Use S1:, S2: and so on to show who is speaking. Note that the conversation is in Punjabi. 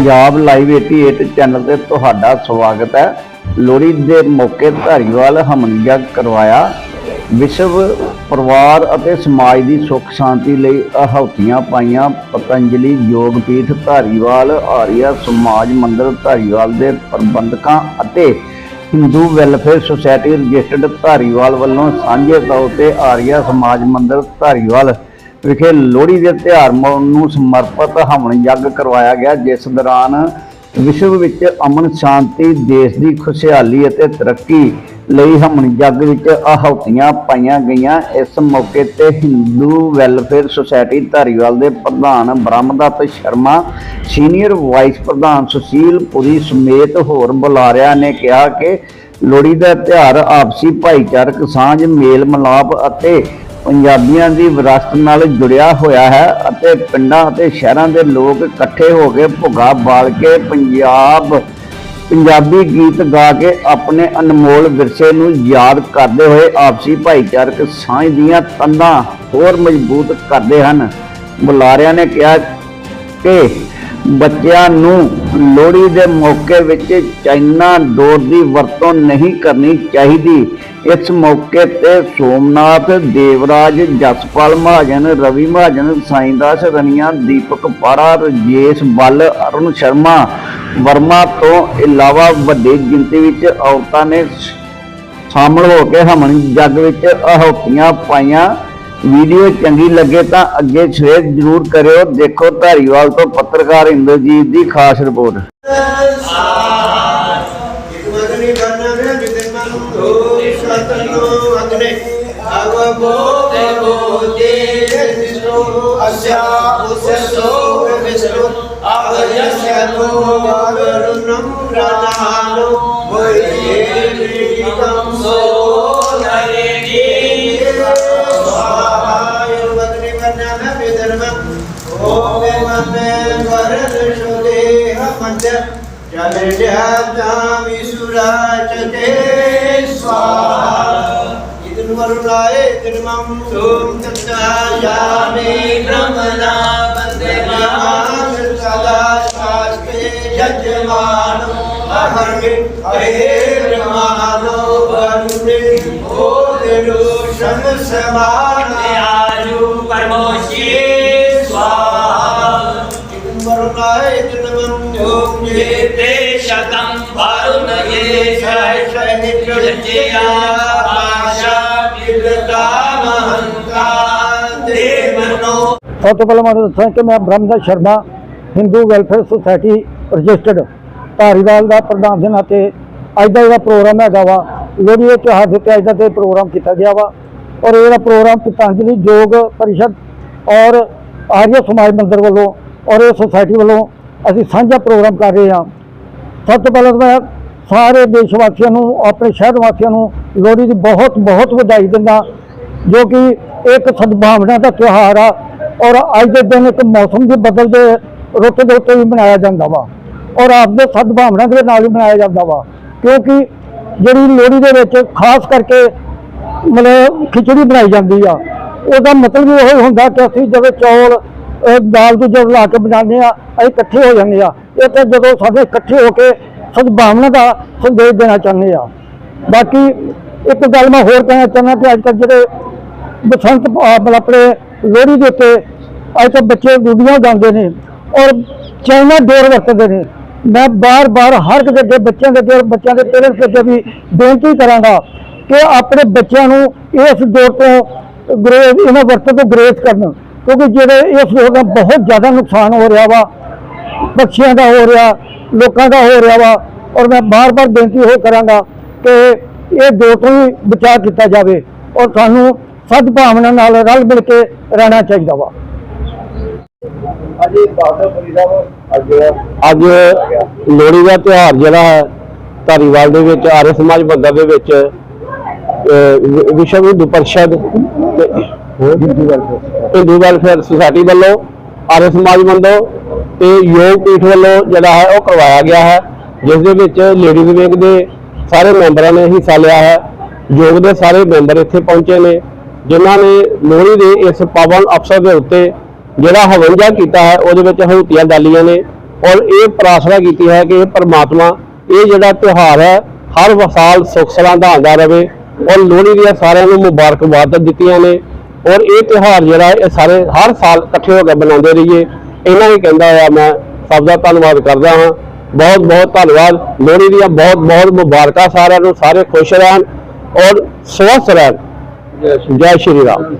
S1: ਪੰਜਾਬ ਲਾਈਵ 88 ਚੈਨਲ ਤੇ ਤੁਹਾਡਾ ਸਵਾਗਤ ਹੈ। ਲੋਹੜੀ ਦੇ ਮੌਕੇ ਧਾਰੀਵਾਲ ਹਵਨ ਕਰਵਾਇਆ। ਵਿਸ਼ਵ ਪਰਿਵਾਰ ਅਤੇ ਸਮਾਜ ਦੀ ਸੁੱਖ ਸ਼ਾਂਤੀ ਲਈ ਆਹੂਤੀਆਂ ਪਾਈਆਂ ਪਤੰਜਲੀ ਯੋਗਪੀਠ ਧਾਰੀਵਾਲ, ਆਰੀਆ ਸਮਾਜ ਮੰਦਿਰ ਧਾਰੀਵਾਲ ਦੇ ਪ੍ਰਬੰਧਕਾਂ ਅਤੇ Hindu welfare society registered Dhariwal ਵੱਲੋਂ ਸਾਂਝੇ ਤੌਰ ਤੇ ਆਰੀਆ ਸਮਾਜ ਮੰਦਿਰ ਧਾਰੀਵਾਲ ਵਿਖੇ ਲੋਹੜੀ ਦੇ ਤਿਉਹਾਰ ਨੂੰ ਸਮਰਪਿਤ ਹਵਨ ਯੱਗ ਕਰਵਾਇਆ ਗਿਆ, ਜਿਸ ਦੌਰਾਨ ਵਿਸ਼ਵ ਵਿੱਚ ਅਮਨ ਸ਼ਾਂਤੀ, ਦੇਸ਼ ਦੀ ਖੁਸ਼ਹਾਲੀ ਅਤੇ ਤਰੱਕੀ ਲਈ ਹਮਨ ਜੱਗ ਵਿੱਚ ਆਹੂਤੀਆਂ ਪਾਈਆਂ ਗਈਆਂ। ਇਸ ਮੌਕੇ ਤੇ ਹਿੰਦੂ ਵੈਲਫੇਅਰ ਸੁਸਾਇਟੀ ਧਾਰੀਵਾਲ ਦੇ ਪ੍ਰਧਾਨ ਬ੍ਰਹਮਦੱਤ ਸ਼ਰਮਾ, ਸੀਨੀਅਰ ਵਾਈਸ ਪ੍ਰਧਾਨ ਸੁਸ਼ੀਲ ਪੁਰੀ ਸਮੇਤ ਹੋਰ ਬੁਲਾਰਿਆਂ ਨੇ ਕਿਹਾ ਕਿ ਲੋਹੜੀ ਦਾ ਤਿਉਹਾਰ ਆਪਸੀ ਭਾਈਚਾਰਕ ਸਾਂਝ ਮੇਲ ਮਿਲਾਪ ਅਤੇ ਪੰਜਾਬੀਆਂ ਦੀ ਵਿਰਾਸਤ ਨਾਲ ਜੁੜਿਆ ਹੋਇਆ ਹੈ ਅਤੇ ਪਿੰਡਾਂ ਅਤੇ ਸ਼ਹਿਰਾਂ ਦੇ ਲੋਕ ਇਕੱਠੇ ਹੋ ਕੇ ਭੁੱਗਾ ਬਾਲ ਕੇ ਪੰਜਾਬ ਪੰਜਾਬੀ ਗੀਤ ਗਾ ਕੇ ਆਪਣੇ ਅਨਮੋਲ ਵਿਰਸੇ ਨੂੰ ਯਾਦ ਕਰਦੇ ਹੋਏ ਆਪਸੀ ਭਾਈਚਾਰਕ ਸਾਂਝ ਦੀਆਂ ਤੰਦਾਂ ਹੋਰ ਮਜ਼ਬੂਤ ਕਰਦੇ ਹਨ। ਬੁਲਾਰਿਆਂ ਨੇ ਕਿਹਾ ਕਿ ਬੱਚਿਆਂ ਨੂੰ ਲੋਹੜੀ ਦੇ ਮੌਕੇ ਵਿੱਚ ਚਾਈਨਾ ਡੋਰ ਦੀ ਵਰਤੋਂ ਨਹੀਂ ਕਰਨੀ ਚਾਹੀਦੀ। ਇਸ ਮੌਕੇ ਤੇ ਸੋਮਨਾਥ, ਦੇਵਰਾਜ, ਜਸਪਾਲ ਮਹਾਜਨ, ਰਵੀ ਮਹਾਜਨ, ਸਾਈਂਦਾਸ ਰਣੀਆਂ, ਦੀਪਕ ਪਾੜਾ, ਰਜੇਸ਼ ਬੱਲ ਅਰੁਣ ਸ਼ਰਮਾ ਵਰਮਾ ਤੋਂ ਇਲਾਵਾ ਵੱਡੀ ਗਿਣਤੀ ਵਿੱਚ ਔਰਤਾਂ ਨੇ ਸ਼ਾਮਲ ਹੋ ਕੇ ਹਮਨ ਜੱਗ ਵਿੱਚ ਆਹੂਤੀਆਂ ਪਾਈਆਂ। ਵੀਡੀਓ ਚੰਗੀ ਲੱਗੇ ਤਾਂ ਅੱਗੇ ਸ਼ੇਅਰ ਜ਼ਰੂਰ ਕਰਿਓ। ਦੇਖੋ ਧਾਰੀਵਾਲ ਤੋਂ ਪੱਤਰਕਾਰ ਇੰਦਰਜੀਤ ਦੀ ਖਾਸ ਰਿਪੋਰਟ।
S2: ਮਗਨੀ ਕਰਨਾ ਵੇ ਜਿਤੇ ਮਨ ਓਮ ਮਮੇ ਵਰਨ ਸ਼ੁਦੇ ਹਮੰਦ ਜਲ ਜਾਤਾ ਵਿਸੁਰਾਚ ਤੇ ਸਵਾਹਾ ਇਤਨ ਵਰੁਣਾਏ ਇਤਨ ਮਮ ਸੋਮ ਤਤਾ ਯਾਮੇ ਬ੍ਰਹਮਨਾ ਬੰਦੇ ਮਾਨ ਸਦਾ ਸਾਸਤੇ ਜਜਮਾਨ ਅਹਰਮਿ ਅਹੇ ਬ੍ਰਹਮਾਨੋ ਵਰੁਣੇ ਓਦਰੋ ਸ਼ਮ ਸਮਾਨ
S3: ਆਜੂ ਪਰਮੋਸ਼ੀ
S2: ਮਮ ਓਮ
S3: ਜੇਤੇ ਸ਼ਤੰ ਵਰੁਣ ਇਹ ਸ਼ਹਿ ਜਜਿਆ
S4: ਸਭ ਤੋਂ ਪਹਿਲਾਂ ਮੈਂ ਦੱਸਾਂ ਕਿ ਮੈਂ Brahmda Sharma Hindu welfare society registered Dhariwal ਦਾ ਪ੍ਰਧਾਨ ਦੇ ਨਾਤੇ ਅੱਜ ਦਾ ਇਹਦਾ ਪ੍ਰੋਗਰਾਮ ਹੈਗਾ ਵਾ ਲੋਹੜੀ ਦੇ ਤਿਉਹਾਰ ਦੇ ਉੱਤੇ ਅੱਜ ਦਾ ਤੇ ਪ੍ਰੋਗਰਾਮ ਕੀਤਾ ਗਿਆ ਵਾ ਔਰ ਇਹਦਾ ਪ੍ਰੋਗਰਾਮ ਪਤੰਜਲੀ ਯੋਗ ਪਰਿਸ਼ਦ ਔਰ ਆਰੀਆ ਸਮਾਜ ਮੰਦਰ ਵੱਲੋਂ ਔਰ ਇਹ ਸੁਸਾਇਟੀ ਵੱਲੋਂ ਅਸੀਂ ਸਾਂਝਾ ਪ੍ਰੋਗਰਾਮ ਕਰ ਰਹੇ ਹਾਂ। ਸਭ ਤੋਂ ਪਹਿਲਾਂ ਤਾਂ ਮੈਂ ਸਾਰੇ ਦੇਸ਼ ਵਾਸੀਆਂ ਨੂੰ, ਆਪਣੇ ਸ਼ਹਿਰ ਵਾਸੀਆਂ ਨੂੰ ਲੋਹੜੀ ਦੀ ਬਹੁਤ ਬਹੁਤ ਵਧਾਈ ਦਿੰਦਾ ਜੋ ਕਿ ਇੱਕ ਸਦਭਾਵਨਾ ਦਾ ਤਿਉਹਾਰ ਆ ਔਰ ਅੱਜ ਦੇ ਦਿਨ ਇੱਕ ਮੌਸਮ ਦੇ ਬਦਲਦੇ ਰੁੱਤ ਦੇ ਉੱਤੇ ਵੀ ਮਨਾਇਆ ਜਾਂਦਾ ਵਾ ਔਰ ਆਪਦੇ ਸਦਭਾਵਨਾ ਦੇ ਨਾਲ ਹੀ ਮਨਾਇਆ ਜਾਂਦਾ ਵਾ। ਕਿਉਂਕਿ ਜਿਹੜੀ ਲੋਹੜੀ ਦੇ ਵਿੱਚ ਖਾਸ ਕਰਕੇ ਮਤਲਬ ਖਿਚੜੀ ਬਣਾਈ ਜਾਂਦੀ ਆ, ਉਹਦਾ ਮਤਲਬ ਇਹ ਹੁੰਦਾ ਕਿ ਅਸੀਂ ਜਦੋਂ ਚੌਲ ਦਾਲ ਤੋਂ ਲਾ ਕੇ ਬਣਾਉਂਦੇ ਆ, ਅਸੀਂ ਇਕੱਠੇ ਹੋ ਜਾਂਦੇ ਆ। ਇਹ ਤਾਂ ਜਦੋਂ ਸਾਡੇ ਇਕੱਠੇ ਹੋ ਕੇ ਸਦਭਾਵਨਾ ਦਾ ਸੰਦੇਸ਼ ਦੇਣਾ ਚਾਹੁੰਦੇ ਆ। ਬਾਕੀ ਇੱਕ ਗੱਲ ਮੈਂ ਹੋਰ ਕਹਿਣਾ ਚਾਹੁੰਦਾ ਕਿ ਅੱਜ ਕੱਲ੍ਹ ਜਿਹੜੇ ਬਸੰਤ ਮਤਲਬ ਆਪਣੇ ਲੋਹੜੀ ਦੇ ਉੱਤੇ ਅੱਜ ਕੱਲ੍ਹ ਬੱਚੇ ਗੁੱਡੀਆਂ ਜਾਂਦੇ ਨੇ ਔਰ ਚਾਈਨਾ ਡੋਰ ਵਰਤਦੇ ਨੇ। ਮੈਂ ਬਾਰ-ਬਾਰ ਹਰ ਕਿਸੇ ਦੇ ਬੱਚਿਆਂ ਦੇ ਅੱਗੇ ਔਰ ਬੱਚਿਆਂ ਦੇ ਪੇਰੈਂਟਸ ਦੇ ਅੱਗੇ ਵੀ ਬੇਨਤੀ ਕਰਾਂਗਾ ਕਿ ਆਪਣੇ ਬੱਚਿਆਂ ਨੂੰ ਇਸ ਡੋਰ ਤੋਂ ਗਰੇਜ਼, ਇਹਨਾਂ ਵਰਤੋਂ ਤੋਂ ਗਰੇਜ਼ ਕਰਨ। ਕਿਉਂਕਿ ਜਿਹੜੇ ਇਸ ਦਾ ਬਹੁਤ ਜ਼ਿਆਦਾ ਨੁਕਸਾਨ ਹੋ ਰਿਹਾ ਵਾ ਬੱਚਿਆਂ ਦਾ ਹੋ ਰਿਹਾ ਲੋਕਾਂ ਦਾ ਹੋ ਰਿਹਾ ਵਾ ਔਰ ਮੈਂ ਬਾਰ-ਬਾਰ ਬੇਨਤੀ ਹੋ ਕਰਾਂਗਾ ਕਿ ਇਹ ਦੋ ਤੋਂ ਹੀ ਬਚਾਅ ਕੀਤਾ ਜਾਵੇ ਔਰ ਸਾਨੂੰ ਸਦਭਾਵਨਾ ਨਾਲ ਰਲ ਮਿਲ ਕੇ ਰਹਿਣਾ ਚਾਹੀਦਾ ਵਾ।
S1: ਅਜੀ
S5: ਲੋਹੜੀ ਦਾ ਤਿਉਹਾਰ ਜਿਹੜਾ ਹੈ ਧਾਰੀਵਾਲ ਦੇ ਵਿੱਚ ਆਰਯ ਸਮਾਜ ਮੰਦਰ ਦੇ ਵਿੱਚ ਵਿਸ਼ਵ ਹਿੰਦੂ ਪਰਿਸ਼ਦ ਤੇ ਹਿੰਦੂ ਵੈਲਫੇਅਰ ਸੁਸਾਇਟੀ ਵੱਲੋਂ, ਆਰਯ ਸਮਾਜ ਵੱਲੋਂ ਤੇ ਯੋਗ ਪੀਠ ਵੱਲੋਂ ਜਿਹੜਾ ਹੈ ਉਹ ਕਰਵਾਇਆ ਗਿਆ ਹੈ, ਜਿਸ ਦੇ ਵਿੱਚ ਲੇਡੀਜ਼ ਵਿੰਗ ਦੇ ਸਾਰੇ ਮੈਂਬਰਾਂ ਨੇ ਹਿੱਸਾ ਲਿਆ ਹੈ। ਯੋਗ ਦੇ ਸਾਰੇ ਮੈਂਬਰ ਇੱਥੇ ਪਹੁੰਚੇ ਨੇ, ਜਿਨ੍ਹਾਂ ਨੇ ਲੋਹੜੀ ਦੇ ਇਸ ਪਾਵਨ ਅਵਸਰ ਦੇ ਉੱਤੇ ਜਿਹੜਾ ਹਵੰਜਾ ਕੀਤਾ ਹੈ, ਉਹਦੇ ਵਿੱਚ ਹਉਤੀਆਂ ਡਾਲੀਆਂ ਨੇ ਔਰ ਇਹ ਪ੍ਰਾਰਥਨਾ ਕੀਤੀ ਹੈ ਕਿ ਇਹ ਪਰਮਾਤਮਾ ਇਹ ਜਿਹੜਾ ਤਿਉਹਾਰ ਹੈ, ਹਰ ਸਾਲ ਸੁੱਖ ਸਲਾਂ ਦਾ ਆਉਂਦਾ ਰਹੇ। ਔਰ ਲੋਹੜੀ ਦੀਆਂ ਸਾਰਿਆਂ ਨੂੰ ਮੁਬਾਰਕਬਾਦ ਦਿੱਤੀਆਂ ਨੇ। ਔਰ ਇਹ ਤਿਉਹਾਰ ਜਿਹੜਾ ਇਹ ਸਾਰੇ ਹਰ ਸਾਲ ਇਕੱਠੇ ਹੋ ਕੇ ਮਨਾਉਂਦੇ ਰਹੀਏ। ਇਹਨਾਂ ਹੀ ਕਹਿੰਦਾ ਆ ਮੈਂ ਸਭ ਦਾ ਧੰਨਵਾਦ ਕਰਦਾ ਹਾਂ। ਬਹੁਤ ਬਹੁਤ ਧੰਨਵਾਦ। ਲੋਹੜੀ ਦੀਆਂ ਬਹੁਤ ਬਹੁਤ ਮੁਬਾਰਕਾਂ ਸਾਰਿਆਂ ਨੂੰ। ਸਾਰੇ ਖੁਸ਼ ਰਹਿਣ ਔਰ ਸਵਸਥ ਰਹਿਣ। ਜੈ ਸ਼੍ਰੀ ਰਾਮ।